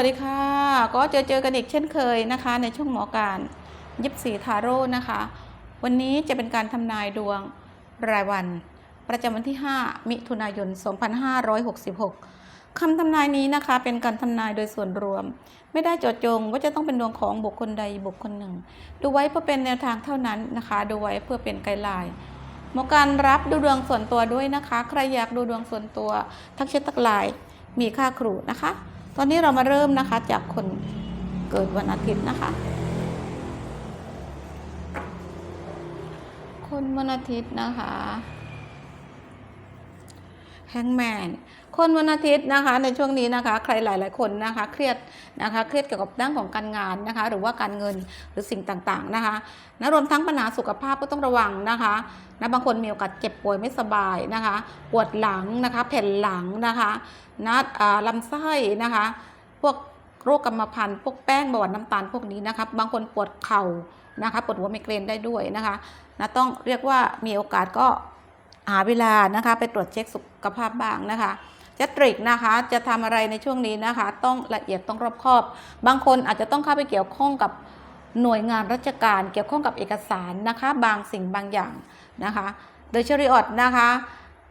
วัสดีค่ะ ก็เจอเจอกันอีกเช่นเคยนะคะ ในช่วงหมอการยิบสีทาโร่นะคะ วันนี้จะเป็นการทำนายดวงรายวัน ประจำวันที่ 5 มิถุนายน 2566คำทำนายนี้นะคะ เป็นการทำนายโดยส่วนรวม ไม่ได้จาะจงว่าจะต้องเป็นดวงของบุคคลใดบุคคลหนึ่ง ดูไว้เพื่อเป็นแนวทางเท่านั้นนะคะ ดูไว้เพื่อเป็นไกด์ไลน์หมอการรับดูดวงส่วนตัวด้วยนะคะ ใครอยากดูดวงส่วนตัว ทักแชททักไลน์มีค่าครูนะคะ ตอนนี้เรามาเริ่มนะคะจากคนเกิดวันอาทิตย์นะคะ คนวันอาทิตย์นะคะ แฮงแมนคนวันอาทิตย์นะคะในช่วงนี้นะคะ ใครหลาย ๆ คนนะคะ เครียดนะคะเครียดเกี่ยวกับด้านของการงานนะคะ หรือว่าการเงินหรือสิ่งต่าง ๆ นะคะนะรวมทั้งปัญหาสุขภาพก็ต้องระวังนะคะนะบางคนมีโอกาสเจ็บป่วยไม่สบายนะคะปวดหลังนะคะแผ่นหลังนะคะนะอ่าลำไส้นะคะ พวกโรคกรรมพันธุ์พวกแป้งเบาหวานน้ำตาลพวกนี้นะคะบางคนปวดเข่านะคะปวดหัวไมเกรนได้ด้วยนะคะนะต้องเรียกว่ามีโอกาสก็ หาเวลานะคะ ไปตรวจเช็คสุขภาพบ้างนะคะจะตริกนะคะจะทำอะไรในช่วงนี้นะคะ ต้องละเอียดต้องรอบคอบ บางคนอาจจะต้องเข้าไปเกี่ยวข้องกับหน่วยงานราชการ เกี่ยวข้องกับเอกสารนะคะ บางสิ่งบางอย่างนะคะ โดยเชริออดนะคะ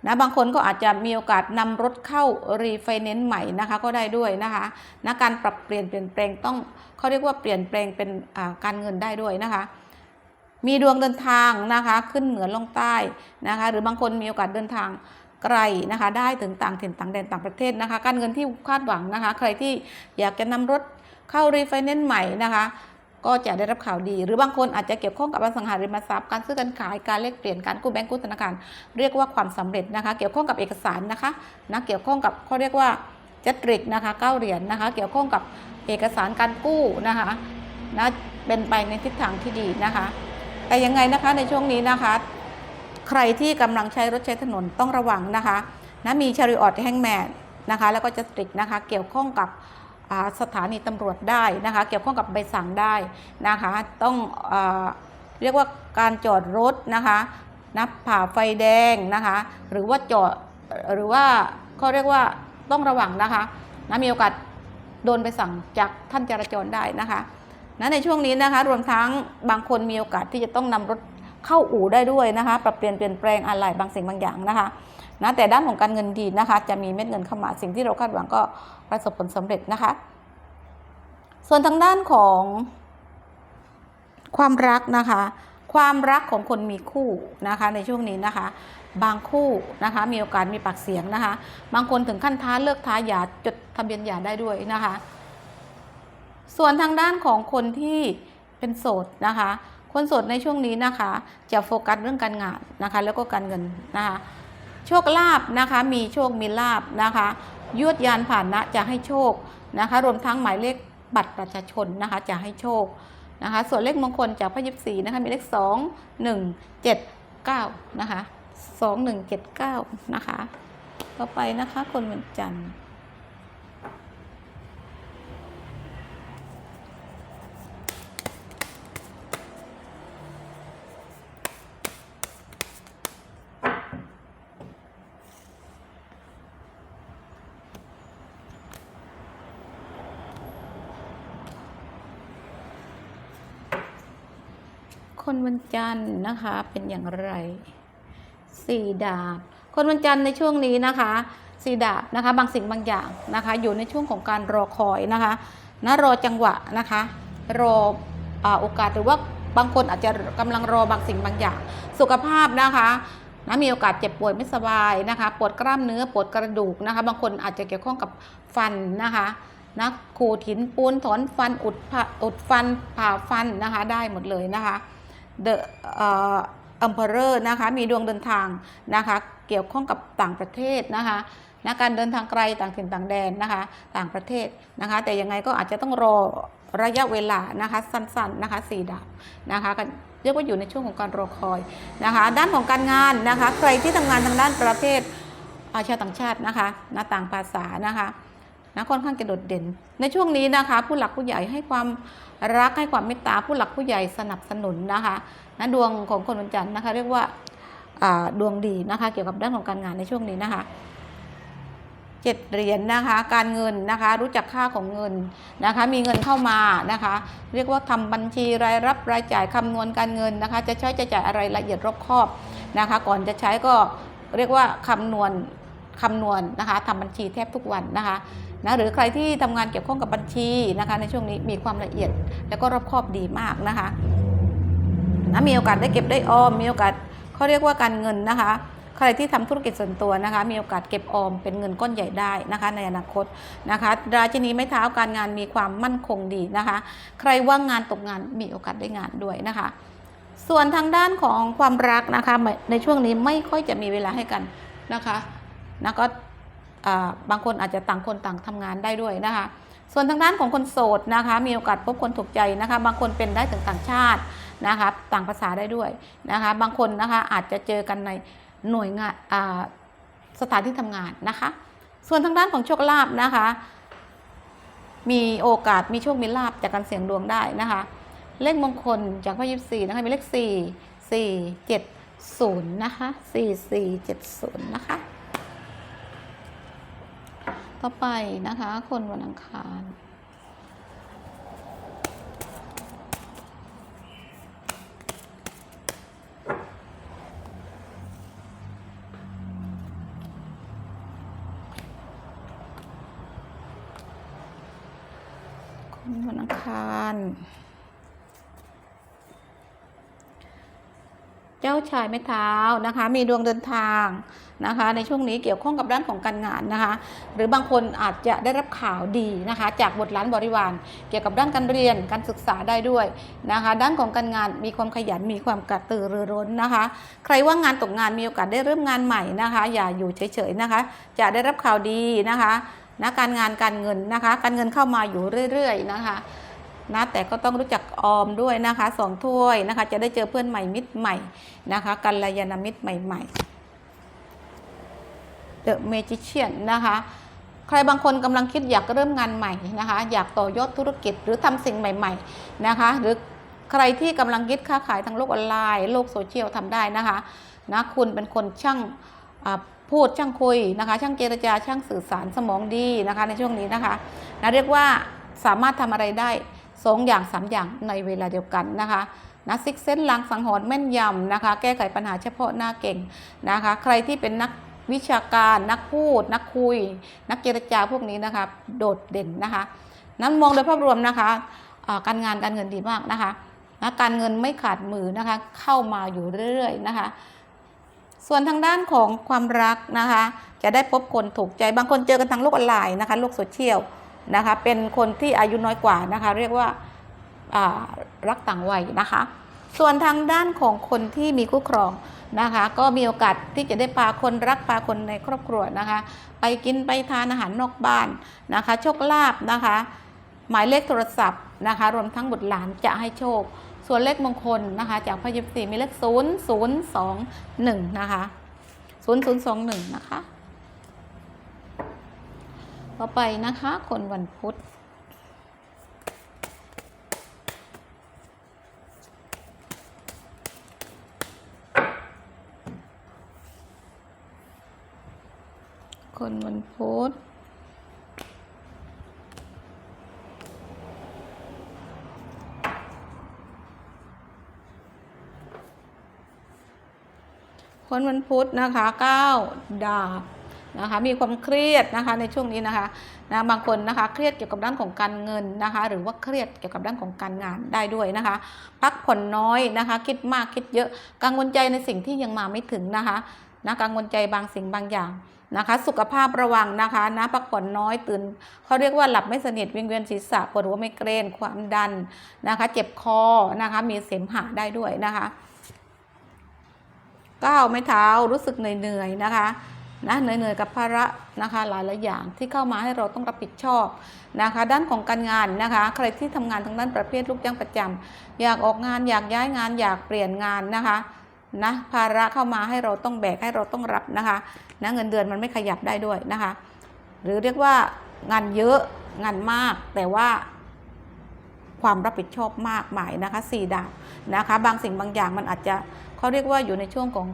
นะบางคนก็อาจจะมีโอกาสนำรถเข้ารีไฟแนนซ์ใหม่นะคะ ก็ได้ด้วยนะคะนะการปรับเปลี่ยนเปลี่ยนแปลงต้องเขาเรียกว่าเปลี่ยนแปลงเป็นการเงินได้ด้วยนะคะ มีดวงเดินทางนะคะ ขึ้นเหนือลงใต้นะคะ หรือบางคนมีโอกาสเดินทางไกลนะคะ ได้ถึงต่างถิ่นต่างแดนต่างประเทศนะคะ การเงินที่คาดหวังนะคะ ใครที่อยากจะนำรถเข้ารีไฟแนนซ์ใหม่นะคะก็จะได้รับข่าวดี หรือบางคนอาจจะเกี่ยวข้องกับอสังหาริมทรัพย์การซื้อการขายการแลกเปลี่ยนการกู้แบงก์กู้ธนาคารเรียกว่าความสำเร็จนะคะ เกี่ยวข้องกับเอกสารนะคะนะเกี่ยวข้องกับเขาเรียกว่าจัตริกนะคะเก้าเหรียญนะคะ เกี่ยวข้องกับเอกสารการกู้นะคะนะเป็นไปในทิศทางที่ดีนะคะ แต่ยังไงนะคะในช่วงนี้นะคะ ใครที่กำลังใช้รถใช้ถนนต้องระวังนะคะนะมีชาริออตแฮงแมนนะคะ แล้วก็จะตริกนะคะ เกี่ยวข้องกับสถานีตำรวจได้นะคะ เกี่ยวข้องกับใบสั่งได้นะคะ ต้องอเรียกว่าการจอดรถนะคะนะผ่าไฟแดงนะคะ หรือว่าจอดหรือว่าเขาเรียกว่าต้องระวังนะคะนะมีโอกาสโดนใบสั่งจากท่านจราจรได้นะคะ นะในช่วงนี้นะคะรวมทั้งบางคนมีโอกาสที่จะต้องนำรถเข้าอู่ได้ด้วยนะคะ ปรับเปลี่ยนเปลี่ยนแปลงอะไรบางสิ่งบางอย่างนะคะนะแต่ด้านของการเงินดีนะคะ จะมีเม็ดเงินเข้ามาสิ่งที่เราคาดหวังก็ประสบผลสำเร็จนะคะ ส่วนทางด้านของความรักนะคะ ความรักของคนมีคู่นะคะในช่วงนี้นะคะ บางคู่นะคะมีโอกาสมีปากเสียงนะคะ บางคนถึงขั้นท้าเลิกท้าหย่าจดทะเบียนหย่าได้ด้วยนะคะ ส่วนทางด้านของคนที่เป็นโสดนะคะ คนโสดในช่วงนี้นะคะ จะโฟกัสเรื่องการงานนะคะ แล้วก็การเงินนะคะ โชคลาภนะคะ มีโชคมีลาบนะคะยวดยานผ่านนะจะให้โชคนะคะ รวมทั้งหมายเลขบัตรประชาชนนะคะ จะให้โชคนะคะ ส่วนเลขมงคลจากพระยิบสีนะคะ มีเลข2 1 7 9นะคะ2 1 7 9นะคะ ต่อไปนะคะ คนวันจันทร์ คนวันจันทร์นะคะเป็นอย่างไรสี่ดาบ คนวันจันทร์ในช่วงนี้นะคะสี่ดาบนะคะ บางสิ่งบางอย่างนะคะ อยู่ในช่วงของการรอคอยนะคะนะรอจังหวะนะคะ รออโอกาสหรือว่าบางคนอาจจะกำลังรอบางสิ่งบางอย่าง สุขภาพนะคะนะมีโอกาสเจ็บป่วยไม่สบายนะคะปวดกล้ามเนื้อปวดกระดูกนะคะ บางคนอาจจะเกี่ยวข้องกับฟันนะคะนะขูดหินปูนถอนฟันอุดอุดฟันผ่าฟันนะคะ ได้หมดเลยนะคะ The เอ่อ Emperor นะคะมีดวงเดินทางนะคะเกี่ยวข้องกับต่างประเทศนะคะนะการเดินทางไกลต่างถิ่นต่างแดนนะคะต่างประเทศนะคะแต่ยังไงก็อาจจะต้องรอระยะเวลานะคะสั้นๆนะคะสี่ดาวนะคะกันเรียกว่าอยู่ในช่วงของการรอคอยนะคะด้านของการงานนะคะใครที่ทำงานทางด้านประเภทอาชาต่างชาตินะคะนะต่างภาษานะคะนะค่อนข้างจะโดดเด่น ในช่วงนี้นะคะผู้หลักผู้ใหญ่ให้ความ รักให้ความเมตตาผู้หลักผู้ใหญ่สนับสนุนนะคะนะดวงของคนวันจันทร์นะคะเรียกว่าดวงดีนะคะเกี่ยวกับด้านของการงานในช่วงนี้นะคะเจ็ดเหรียญนะคะการเงินนะคะรู้จักค่าของเงินนะคะมีเงินเข้ามานะคะ เรียกว่าทำบัญชีรายรับรายจ่ายคำนวณการเงินนะคะ จะใช้จะจ่ายอะไรละเอียดรอบคอบนะคะ ก่อนจะใช้ก็เรียกว่าคำนวณคำนวณนะคะทำบัญชีแทบทุกวันนะคะ นะหรือใครที่ทำงานเกี่ยวข้องกับบัญชีนะคะในช่วงนี้มีความละเอียด แล้วก็รอบคอบดีมากนะคะนะมีโอกาสได้เก็บได้ออม มีโอกาสเขาเรียกว่าการเงินนะคะ ใครที่ทำธุรกิจส่วนตัวนะคะ มีโอกาสเก็บออมเป็นเงินก้อนใหญ่ได้นะคะในอนาคตนะคะราชินีไม้เท้าการงานมีความมั่นคงดีนะคะ ใครว่างงานตกงานมีโอกาสได้งานด้วยนะคะส่วนทางด้านของความรักนะคะในช่วงนี้ไม่ค่อยจะมีเวลาให้กันนะคะนะก็ บางคนอาจจะต่างคนต่างทำงานได้ด้วยนะคะ ส่วนทางด้านของคนโสดนะคะ มีโอกาสพบคนถูกใจนะคะ บางคนเป็นได้ถึงต่างชาตินะคะต่างภาษาได้ด้วยนะคะ บางคนนะคะอาจจะเจอกันในหน่วยงานสถานที่ทำงานนะคะ ส่วนทางด้านของโชคลาภนะคะ มีโอกาสมีโชคมีลาภจากการเสี่ยงดวงได้นะคะ เลขมงคลจากพระยิบสี่นะคะมีเลขสี่สี่เจ็ดศูนย์นะคะสี่สี่เจ็ดศูนย์นะคะ ต่อไปนะคะ คนวันอังคาร คนวันอังคาร เจ้า ชายไม้เท้านะคะ มีดวงเดินทางนะคะ ในช่วงนี้เกี่ยวข้องกับด้านของการงานนะคะ หรือบางคนอาจจะได้รับข่าวดีนะคะ จากบทล้านบริวารเกี่ยวกับด้านการเรียนการศึกษาได้ด้วยนะคะ ด้านของการงานมีความขยันมีความกระตือรือร้นนะคะ ใครว่างงานตกงานมีโอกาสได้เริ่มงานใหม่นะคะ อย่าอยู่เฉยๆนะคะ จะได้รับข่าวดีนะคะนะการงานการเงินนะคะ การเงินเข้ามาอยู่เรื่อย ๆ นะคะ นะแต่ก็ต้องรู้จักออมด้วยนะคะสองถ้วยนะคะ จะได้เจอเพื่อนใหม่มิตรใหม่นะคะกัลยาณมิตรใหม่ๆ The Magician นะคะใครบางคนกำลังคิดอยากเริ่มงานใหม่นะคะ อยากต่อยอดธุรกิจหรือทำสิ่งใหม่ ๆนะคะ หรือใครที่กำลังคิดค้าขายทางโลกออนไลน์โลกโซเชียลทำได้นะคะนะคุณเป็นคนช่างพูดช่างคุยนะคะ ช่างเจรจาช่างสื่อสารสมองดีนะคะในช่วงนี้นะคะนะเรียกว่าสามารถทำอะไรได้ สองอย่างสามอย่างในเวลาเดียวกันนะคะนะซิกเซนลางสังหรณ์แม่นยำนะคะ แก้ไขปัญหาเฉพาะหน้าเก่งนะคะ ใครที่เป็นนักวิชาการนักพูด นักคุย นักเจรจาพวกนี้นะคะ โดดเด่นนะคะ นั้นมองโดยภาพรวมนะคะการงานการเงินดีมากนะคะนะการเงินไม่ขาดมือนะคะ เข้ามาอยู่เรื่อยๆนะคะ ส่วนทางด้านของความรักนะคะ จะได้พบคนถูกใจบางคนเจอกันทางโลกออนไลน์นะคะโลกโซเชียล นะคะเป็นคนที่อายุน้อยกว่านะคะเรียกว่าารักต่างวัยนะคะ ส่วนทางด้านของคนที่มีคู่ครองนะคะก็มีโอกาสที่จะได้พาคนรักพาคนในครอบครัวนะคะ ไปกินไปทานอาหารนอกบ้านนะคะโชคลาภนะคะ หมายเลขโทรศัพท์นะคะ รวมทั้งบุตรหลานจะให้โชค ส่วนเลขมงคลนะคะ จากพระยิบสีมีเลข 0 0 2 1 นะคะ 0 0 2 1 นะคะ ต่อไปนะคะ คนวันพุธคนวันพุธคนวันพุธนะคะ 9 ดาบ นะคะมีความเครียดนะคะในช่วงนี้นะคะนะบางคนนะคะเครียดเกี่ยวกับด้านของการเงินนะคะหรือว่าเครียดเกี่ยวกับด้านของการงานได้ด้วยนะคะ พักผ่อนน้อยนะคะ คิดมากคิดเยอะกังวลใจในสิ่งที่ยังมาไม่ถึงนะคะนะกังวลใจบางสิ่งบางอย่างนะคะ สุขภาพระวังนะคะนะพักผ่อนน้อยตื่นเขาเรียกว่าหลับไม่สนิทวิงเวียนศีรษะปวดหัวไมเกรนความดันนะคะ เจ็บคอนะคะมีเสมหะได้ด้วยนะคะก้าวไม่เท้ารู้สึกเหนื่อยๆนะคะ นะเหนื่อยๆกับภาระนะคะหลายๆอย่างที่เข้ามาให้เราต้องรับผิดชอบนะคะ ด้านของการงานนะคะ ใครที่ทำงานทางด้านประเภทลูกจ้างประจำอยากออกงานอยากย้ายงานอยากเปลี่ยนงานนะคะนะภาระเข้ามาให้เราต้องแบกให้เราต้องรับนะคะนะเงินเดือนมันไม่ขยับได้ด้วยนะคะ หรือเรียกว่างานเยอะงานมากแต่ว่าความรับผิดชอบมากมายนะคะสี่ดาบนะคะ บางสิ่งบางอย่างมันอาจจะเขาเรียกว่าอยู่ในช่วงของ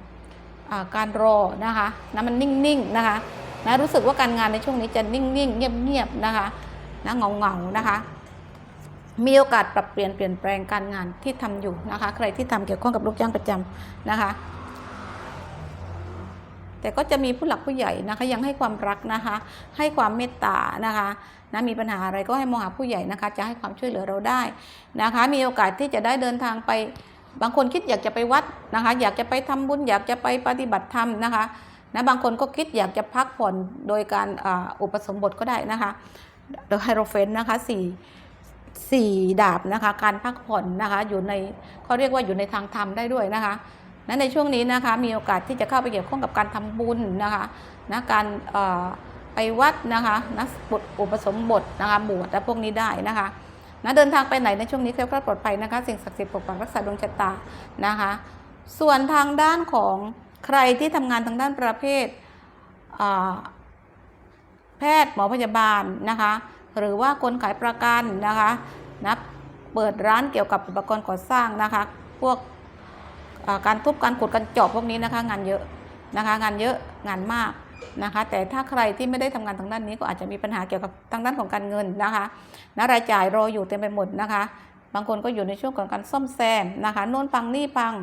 การรอนะคะนะมันนิ่งๆนะคะนะรู้สึกว่าการงานในช่วงนี้จะนิ่งๆ เงียบๆนะคะนะเงาๆนะคะ มีโอกาสปรับเปลี่ยนเปลี่ยนแปลงการงานที่ทำอยู่นะคะ ใครที่ทำเกี่ยวข้องกับลูกจ้างประจำนะคะ แต่ก็จะมีผู้หลักผู้ใหญ่นะคะ ยังให้ความรักนะคะ ให้ความเมตตานะคะนะมีปัญหาอะไรก็ให้มองหาผู้ใหญ่นะคะ จะให้ความช่วยเหลือเราได้นะคะ มีโอกาสที่จะได้เดินทางไป บางคนคิดอยากจะไปวัดนะคะ อยากจะไปทำบุญ อยากจะไปปฏิบัติธรรมนะคะนะบางคนก็คิดอยากจะพักผ่อนโดยการอ,อุปสมบทก็ได้นะคะเดอะไฮโรเฟนนะคะสี่สี่ดาบนะคะ การพักผ่อนนะคะ อยู่ในเขาเรียกว่าอยู่ในทางธรรมได้ด้วยนะคะนั้นในช่วงนี้นะคะมีโอกาสที่จะเข้าไปเกี่ยวข้องกับการทำบุญนะคะนะการไปวัดนะคะนะบทอุปสมบทนะคะบวชและพวกนี้ได้นะคะ นะเดินทางไปไหนในช่วงนี้แคล้วคลาดปลอดภัยนะคะ สิ่งศักดิ์สิทธิ์ปกปักรักษาดวงชะตานะคะ ส่วนทางด้านของใครที่ทำงานทางด้านประเภทแพทย์หมอพยาบาลนะคะ หรือว่าคนขายประกันนะคะนะเปิดร้านเกี่ยวกับอุปกรณ์ก่อสร้างนะคะ พวกการทุบการขุดการเจาะพวกนี้นะคะ งานเยอะนะคะ งานเยอะงานมาก นะคะ แต่ถ้าใครที่ไม่ได้ทำงานทางด้านนี้ก็อาจจะมีปัญหาเกี่ยวกับทางด้านของการเงินนะคะนะรายจ่ายรออยู่เต็มไปหมดนะคะ บางคนก็อยู่ในช่วงของการซ่อมแซมนะคะโน่นปังนี่ปัง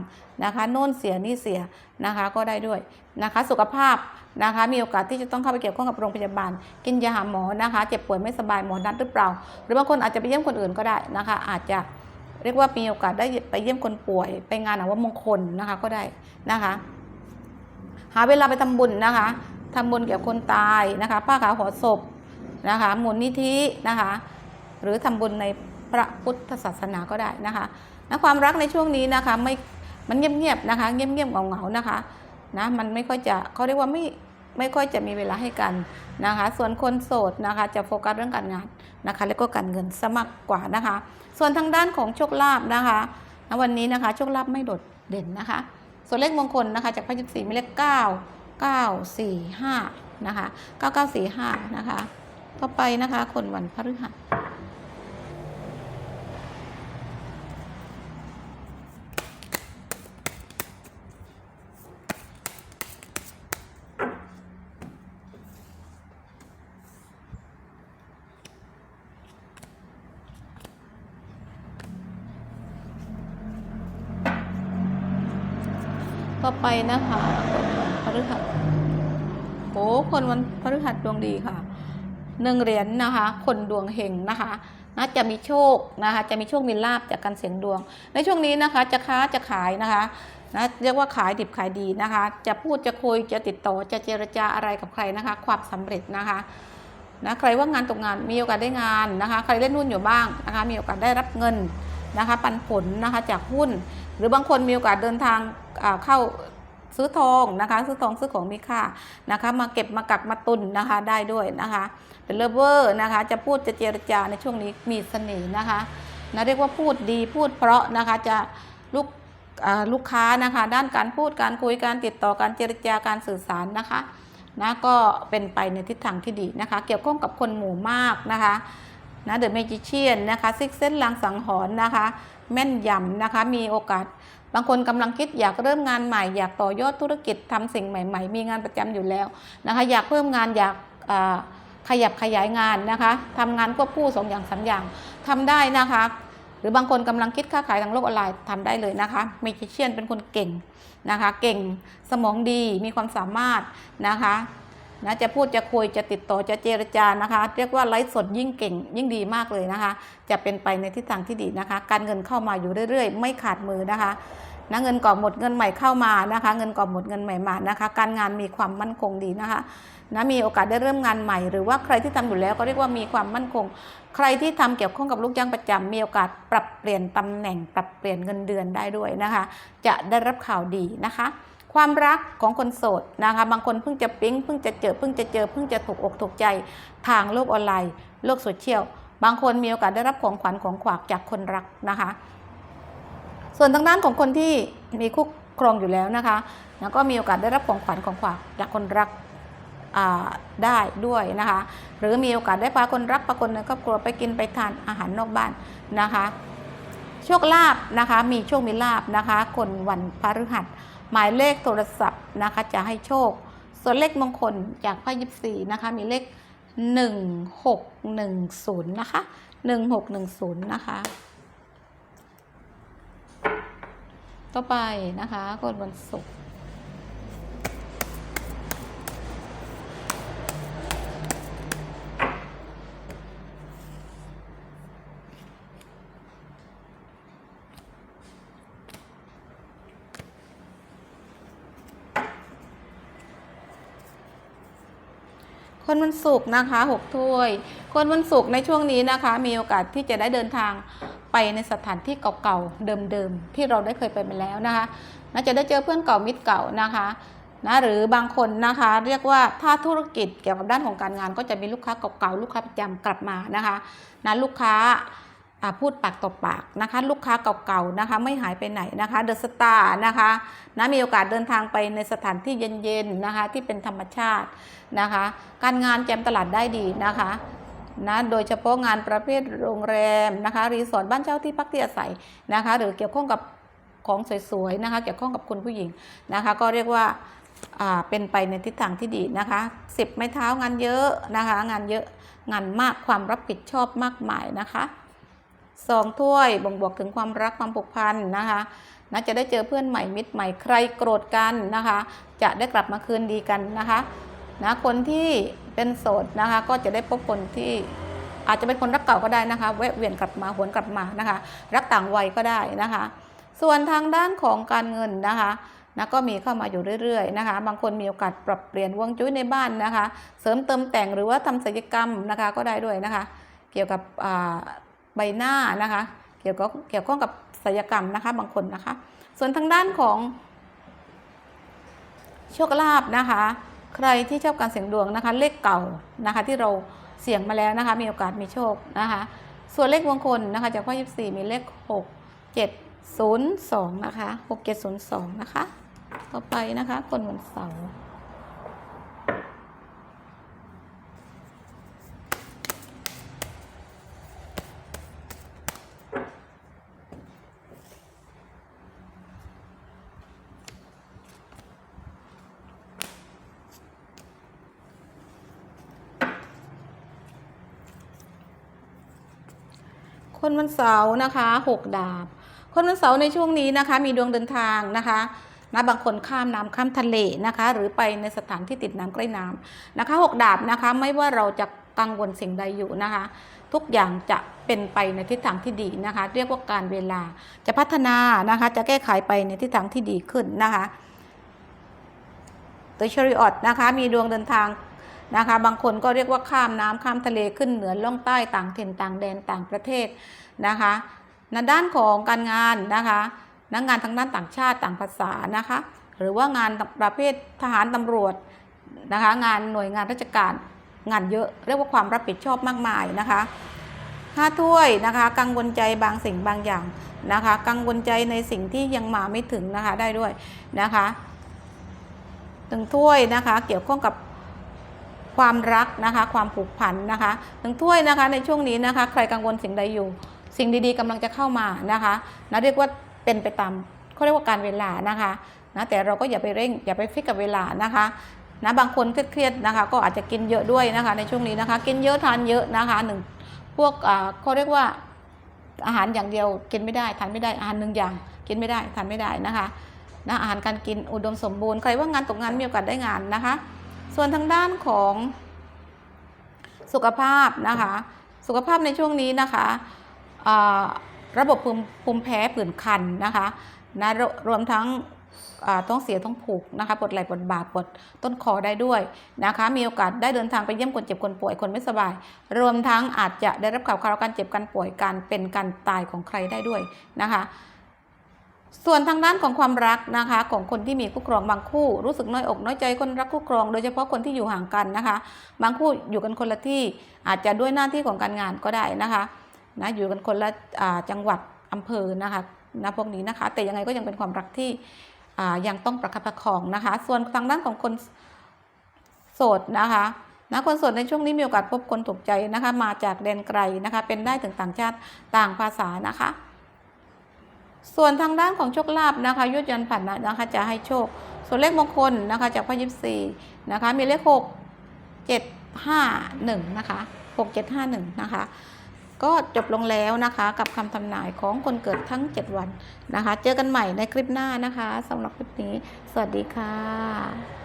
นะคะโน่นเสียนี่เสียนะคะก็ได้ด้วยนะคะ สุขภาพนะคะมีโอกาสที่จะต้องเข้าไปเกี่ยวข้องกับโรงพยาบาล กินยาหาหมอนะคะ เจ็บป่วยไม่สบายหมอนัดหรือเปล่า หรือบางคนอาจจะไปเยี่ยมคนอื่นก็ได้นะคะ อาจจะเรียกว่ามีโอกาสได้ไปเยี่ยมคนป่วย ไปงานอาวมงคลนะคะก็ได้นะคะ หาเวลาไปทำบุญนะคะ ทำบุญเกี่ยวกับคนตายนะคะ ผ้าขาวห่อศพนะคะมูลนิธินะคะ หรือทำบุญในพระพุทธศาสนาก็ได้นะคะนะความรักในช่วงนี้นะคะไม่มันเงียบๆนะคะ เงียบๆเงาๆนะคะนะมันไม่ค่อยจะเขาเรียกว่าไม่ไม่ค่อยจะมีเวลาให้กันนะคะ ส่วนคนโสดนะคะจะโฟกัสเรื่องการงานนะคะ แล้วก็การเงินซะมากกว่านะคะ ส่วนทางด้านของโชคลาภนะคะวันนี้นะคะโชคลาภไม่โดดเด่นนะคะ ส่วนเลขมงคลนะคะจากพระยิบสี่มีเลขเก้า เก้าสี่ห้านะคะเก้าเก้าสี่ห้านะคะ ต่อไปนะคะ คนวันพฤหัส ต่อไปนะคะพฤหัสโอ้คนวันพฤหัสดวงดีค่ะหนึ่งเหรียญนะคะ คนดวงเฮงนะคะนะจะมีโชคนะคะ จะมีโชคมีลาบจากการเสียงดวง ในช่วงนี้นะคะจะค้าจะขายนะคะนะเรียกว่าขายดิบขายดีนะคะ จะพูดจะคุยจะติดต่อจะเจรจาอะไรกับใครนะคะ ความสำเร็จนะคะนะใครว่างงานตกงานมีโอกาสได้งานนะคะ ใครเล่นหุ้นอยู่บ้างนะคะ มีโอกาสได้รับเงินนะคะ ปันผลนะคะจากหุ้น หรือบางคนมีโอกาสเดินทาง เข้าซื้อทองนะคะ ซื้อทองซื้อของมีค่านะคะ มาเก็บมากักมาตุนนะคะได้ด้วยนะคะเป็นเลเวอร์นะคะ จะพูดจะเจรจาในช่วงนี้มีเสน่ห์นะคะนะเรียกว่าพูดดีพูดเพราะนะคะจะลูกลูกค้านะคะ ด้านการพูดการคุยการติดต่อการเจรจาการสื่อสารนะคะนะก็เป็นไปในทิศทางที่ดีนะคะ เกี่ยวข้องกับคนหมู่มากนะคะนะเดอะเมจิเชียนนะคะซิกเซนลางสังหรณ์นะคะ แม่นยำนะคะ มีโอกาส บางคนกำลังคิดอยากเริ่มงานใหม่ อยากต่อยอดธุรกิจทำสิ่งใหม่ ๆ มีงานประจำอยู่แล้วนะคะอยากเพิ่มงานอยากขยับขยายงานนะคะทำงานควบคู่สองอย่างสามอย่างทำได้นะคะหรือบางคนกำลังคิดค้าขายทางโลกออนไลน์ทำได้เลยนะคะเมจิเชียนเป็นคนเก่งนะคะ เก่งสมองดีมีความสามารถนะคะ นะจะพูดจะคุยจะติดต่อจะเจรจานะคะ เรียกว่าไลฟ์สดยิ่งเก่งยิ่งดีมากเลยนะคะ จะเป็นไปในทิศทางที่ดีนะคะ การเงินเข้ามาอยู่เรื่อยๆ ไม่ขาดมือนะคะนะเงินก่อหมดเงินใหม่เข้ามานะคะ เงินก่อหมดเงินใหม่มานะคะ การงานมีความมั่นคงดีนะคะนะมีโอกาสได้เริ่มงานใหม่ หรือว่าใครที่ทำอยู่แล้วก็เรียกว่ามีความมั่นคง ใครที่ทำเกี่ยวข้องกับลูกจ้างประจำมีโอกาสปรับเปลี่ยนตำแหน่ง ปรับเปลี่ยนเงินเดือนได้ด้วยนะคะ จะได้รับข่าวดีนะคะ ความรักของคนโสดนะคะบางคนเพิ่งจะปิ๊งเพิ่งจะเจอเพิ่งจะเจอเพิ่งจะถูกอกถูกใจทางโลกออนไลน์ โลกโซเชียลบางคนมีโอกาสได้รับของขวัญของขวักจากคนรักนะคะ ส่วนทางด้านของคนที่มีคู่ครองอยู่แล้วนะคะแล้วก็มีโอกาสได้รับของขวัญของขวักจากคนรักได้ด้วยนะคะ หรือมีโอกาสได้พาคนรักพาคนในครอบครัวไปกินไปทานอาหารนอกบ้านนะคะ โชคลาภนะคะ มีโชคมีลาภนะคะ คนวันพฤหัส หมายเลขโทรศัพท์นะคะ จะให้โชค ส่วนเลขมงคลจากไพ่ยิปซีนะคะ มีเลขหนึ่งหกหนึ่งศูนย์นะคะหนึ่งหกหนึ่งศูนย์นะคะ ต่อไปนะคะคนวันศุกร์ วันศุกร์นะคะ6ถ้วย คนวันศุกร์ในช่วงนี้นะคะ มีโอกาสที่จะได้เดินทางไปในสถานที่เก่าๆเดิมๆที่เราได้เคยไปมาแล้วนะคะน่าจะได้เจอเพื่อนเก่ามิตรเก่านะคะนะหรือบางคนนะคะเรียกว่าถ้าธุรกิจเกี่ยวกับด้านของการงาน ก็จะมีลูกค้าเก่าๆลูกค้าประจำกลับมานะคะนะลูกค้า พูดปากต่อปากนะคะ ลูกค้าเก่าๆนะคะ ไม่หายไปไหนนะคะเดอะสตาร์นะคะนะมีโอกาสเดินทางไปในสถานที่เย็นๆนะคะ ที่เป็นธรรมชาตินะคะ การงานแจมตลาดได้ดีนะคะนะโดยเฉพาะงานประเภทโรงแรมนะคะรีสอร์ทบ้านเช่าที่พักที่อาศัยนะคะ หรือเกี่ยวข้องกับของสวยๆนะคะ เกี่ยวข้องกับคุณผู้หญิงนะคะ ก็เรียกว่าอ่าเป็นไปในทิศทางที่ดีนะคะสิบไม้เท้างานเยอะนะคะ งานเยอะงานมากความรับผิดชอบมากมายนะคะ สองถ้วยบ่งบอกถึงความรักความผูกพันนะคะนะจะได้เจอเพื่อนใหม่มิตรใหม่ใครโกรธกันนะคะ จะได้กลับมาคืนดีกันนะคะนะคนที่เป็นโสดนะคะ ก็จะได้พบคนที่อาจจะเป็นคนรักเก่าก็ได้นะคะแวะเวียนกลับมาหวนกลับมานะคะ รักต่างวัยก็ได้นะคะ ส่วนทางด้านของการเงินนะคะนะก็มีเข้ามาอยู่เรื่อยๆนะคะ บางคนมีโอกาสปรับเปลี่ยนวงจุ้ยในบ้านนะคะ เสริมเติมแต่งหรือว่าทำศัลยกรรมนะคะก็ได้ด้วยนะคะ เกี่ยวกับ ใบหน้านะคะ เกี่ยวกับเกี่ยวข้องกับศัลยกรรมนะคะ บางคนนะคะ ส่วนทางด้านของโชคลาภนะคะ ใครที่ชอบการเสี่ยงดวงนะคะ เลขเก่านะคะ ที่เราเสี่ยงมาแล้วนะคะ มีโอกาสมีโชคนะคะ ส่วนเลขมงคลนะคะจากข้อ24 มีเลข 6 7 0 2 นะคะ 6 7 0 2 นะคะ ต่อไปนะคะ คนวันเสาร์ คนวันเสาร์นะคะหกดาบ คนวันเสาร์ในช่วงนี้นะคะ มีดวงเดินทางนะคะนะบางคนข้ามน้ำข้ามทะเลนะคะ หรือไปในสถานที่ติดน้ำใกล้น้ำนะคะหกดาบนะคะ ไม่ว่าเราจะกังวลสิ่งใดอยู่นะคะ ทุกอย่างจะเป็นไปในทิศทางที่ดีนะคะ เรียกว่าการเวลาจะพัฒนานะคะ จะแก้ไขไปในทิศทางที่ดีขึ้นนะคะตัวชริออตนะคะ มีดวงเดินทาง นะคะ บางคนก็เรียกว่าข้ามน้ำข้ามทะเลขึ้นเหนือล่องใต้ต่างถิ่นต่างแดนต่างประเทศนะคะในด้านของการงานนะคะนักงานทางด้านต่างชาติต่างภาษานะคะ หรือว่างานประเภททหารตำรวจนะคะ งานหน่วยงานราชการงานเยอะเรียกว่าความรับผิดชอบมากมายนะคะห้าถ้วยนะคะกังวลใจบางสิ่งบางอย่างนะคะ กังวลใจในสิ่งที่ยังมาไม่ถึงนะคะได้ด้วยนะคะหนึ่งถ้วยนะคะ เกี่ยวข้องกับ ความรักนะคะ ความผูกพันนะคะหนึ่งถ้วยนะคะ ในช่วงนี้นะคะ ใครกังวลสิ่งใดอยู่ สิ่งดีๆกำลังจะเข้ามานะคะนะเรียกว่าเป็นไปตามเขาเรียกว่าการเวลานะคะนะแต่เราก็อย่าไปเร่งอย่าไปฟิกกับเวลานะคะนะบางคนเครียดๆนะคะ ก็อาจจะกินเยอะด้วยนะคะ ในช่วงนี้นะคะ กินเยอะทานเยอะนะคะหนึ่งพวกเขาเรียกว่าอาหารอย่างเดียวกินไม่ได้ทานไม่ได้อาหารหนึ่งอย่าง กินไม่ได้ทานไม่ได้นะคะนะอาหารการกินอุดมสมบูรณ์ใครว่างานตกงานมีโอกาสได้งานนะคะ ส่วนทางด้านของสุขภาพนะคะ สุขภาพในช่วงนี้นะคะระบบภูมิภูมิแพ้ผื่นคันนะคะนะรวมทั้งอ่าท้องเสียท้องผูกนะคะปวดไหล่ปวดบ่าปวดต้นคอได้ด้วยนะคะ มีโอกาสได้เดินทางไปเยี่ยมคนเจ็บคนป่วยคนไม่สบาย รวมทั้งอาจจะได้รับข่าวคราวการเจ็บการป่วยการเป็นการตายของใครได้ด้วยนะคะ ส่วนทางด้านของความรักนะคะของคนที่มีคู่ครองบางคู่รู้สึกน้อยอกน้อยใจคนรักคู่ครอง โดยเฉพาะคนที่อยู่ห่างกันนะคะ บางคู่อยู่กันคนละที่อาจจะด้วยหน้าที่ของการงานก็ได้นะคะนะอยู่กันคนละจังหวัดอำเภอนะคะนะพวกนี้นะคะ แต่ยังไงก็ยังเป็นความรักที่ยังต้องประคับประคองนะคะ ส่วนทางด้านของคนโสดนะคะนะคนโสดในช่วงนี้มีโอกาสพบคนถูกใจนะคะ มาจากแดนไกลนะคะ เป็นได้ถึงต่างชาติต่างภาษานะคะ ส่วนทางด้านของโชคลาภนะคะยุทธยันผันนะคะจะให้โชค ส่วนเลขมงคลนะคะจากพ่อยิปซีนะคะมีเลขหกเจ็ดห้าหนึ่งนะคะ6 7 5 1นะคะก็จบลงแล้วนะคะกับคำทำนายของคนเกิดทั้ง 7 วันนะคะ เจอกันใหม่ในคลิปหน้านะคะสำหรับคลิปนี้ สวัสดีค่ะ